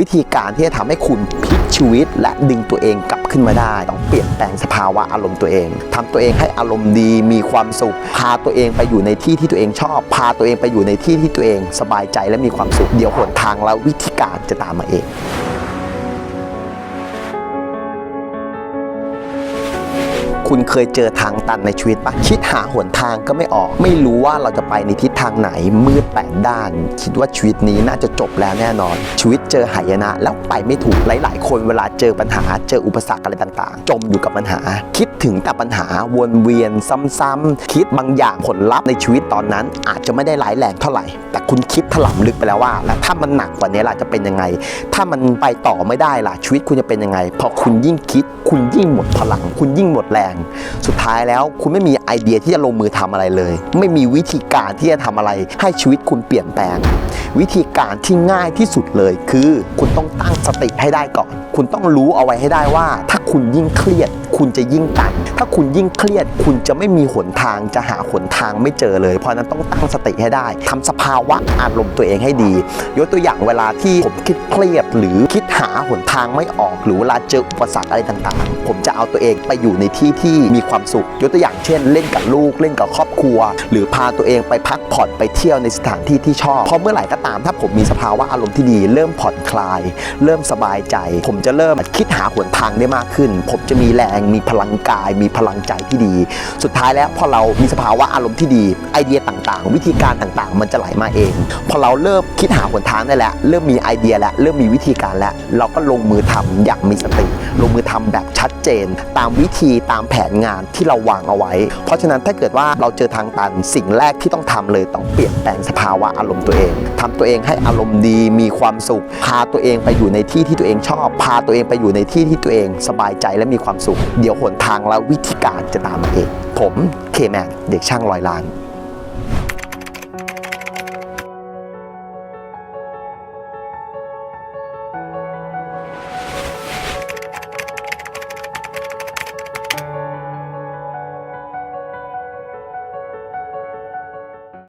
วิธีการที่จะทำให้คุณพลิกชีวิต และดึงตัวเองกลับขึ้นมาได้ ต้องเปลี่ยนแปลงสภาวะอารมณ์ตัวเองทำตัวเองให้อารมณ์ดีมีความสุข พาตัวเองไปอยู่ในที่ที่ตัวเองชอบ พาตัวเองไปอยู่ในที่ที่ตัวเอง สบายใจและมีความสุขเดี๋ยวหนทางและวิธีการจะตามมาเอง คุณเคยเจอทางตันในชีวิตปะคิดหาหนทางก็ไม่ออก ไม่รู้ว่าเราจะไปในทิศทางไหนมืดแปดด้าน คิดว่าชีวิตนี้น่าจะจบแล้วแน่นอน ชีวิตเจอหายนะแล้วไปไม่ถูกหลาย ๆ คนเวลาเจอปัญหาเจออุปสรรคอะไรต่าง ๆ จมอยู่กับปัญหา คิดถึงแต่ปัญหาวนเวียนซ้ำๆคิดบางอย่างผลลัพธ์ในชีวิตตอนนั้น อาจจะไม่ได้ร้ายแรงเท่าไหร่ แต่คุณคิดถล่ำลึกไปแล้วว่า แล้วถ้ามันหนักกว่านี้ล่ะจะเป็นยังไง ถ้ามันไปต่อไม่ได้ล่ะชีวิตคุณจะเป็นยังไงพอคุณยิ่งคิด คุณยิ่งหมดพลัง คุณยิ่งหมดแรงสุดท้ายแล้วคุณไม่มีไอเดียที่จะลงมือทำอะไรเลย ไม่มีวิธีการที่จะทำอะไรให้ชีวิตคุณเปลี่ยนแปลง วิธีการที่ง่ายที่สุดเลยคือ คุณต้องตั้งสติให้ได้ก่อน คุณต้องรู้เอาไว้ให้ได้ว่า ถ้าคุณยิ่งเครียด คุณจะยิ่งตัน ถ้าคุณยิ่งเครียด คุณจะไม่มีหนทางจะหาหนทางไม่เจอเลย เพราะนั้นต้องตั้งสติให้ได้ทำสภาวะอารมณ์ตัวเองให้ดี ยกตัวอย่างเวลาที่ผมคิดเครียด หรือคิดหาหนทางไม่ออก หรือเวลาเจออุปสรรคอะไรต่างๆ ผมจะเอาตัวเองไปอยู่ในที่ที่มีความสุข ยกตัวอย่างเช่น เล่นกับลูก เล่นกับครอบครัว หรือพาตัวเองไปพักผ่อนไปเที่ยวในสถานที่ที่ชอบเพราะเมื่อไหร่ก็ตาม ถ้าผมมีสภาวะอารมณ์ที่ดี เริ่มผ่อนคลาย เริ่มสบายใจ ผมจะเริ่มคิดหาหนทางได้มากขึ้น ผมจะมีแรงมีพลังกาย มีพลังใจที่ดี สุดท้ายแล้วพอเรามีสภาวะอารมณ์ที่ดี ไอเดียต่างๆ วิธีการต่างๆ มันจะไหลมาเอง พอเราเริ่มคิดหาหนทางได้แล้ว เริ่มมีไอเดียแล้ว เริ่มมีวิธีการแล้ว เราก็ลงมือทำอย่างมีสติ ลงมือทำแบบชัดเจน ตามวิธีตามแผนงานที่เราวางเอาไว้ เพราะฉะนั้นถ้าเกิดว่าเราเจอทางตันสิ่งแรกที่ต้องทำเลยต้องเปลี่ยนแปลงสภาวะอารมณ์ตัวเองทำตัวเองให้อารมณ์ดี มีความสุข พาตัวเองไปอยู่ในที่ที่ตัวเองชอบ พาตัวเองไปอยู่ในที่ที่ตัวเองสบายใจและมีความสุขเดี๋ยวหนทางและวิธีการจะตามมาเอง ผมเคแมนเด็กช่างลอยล้าน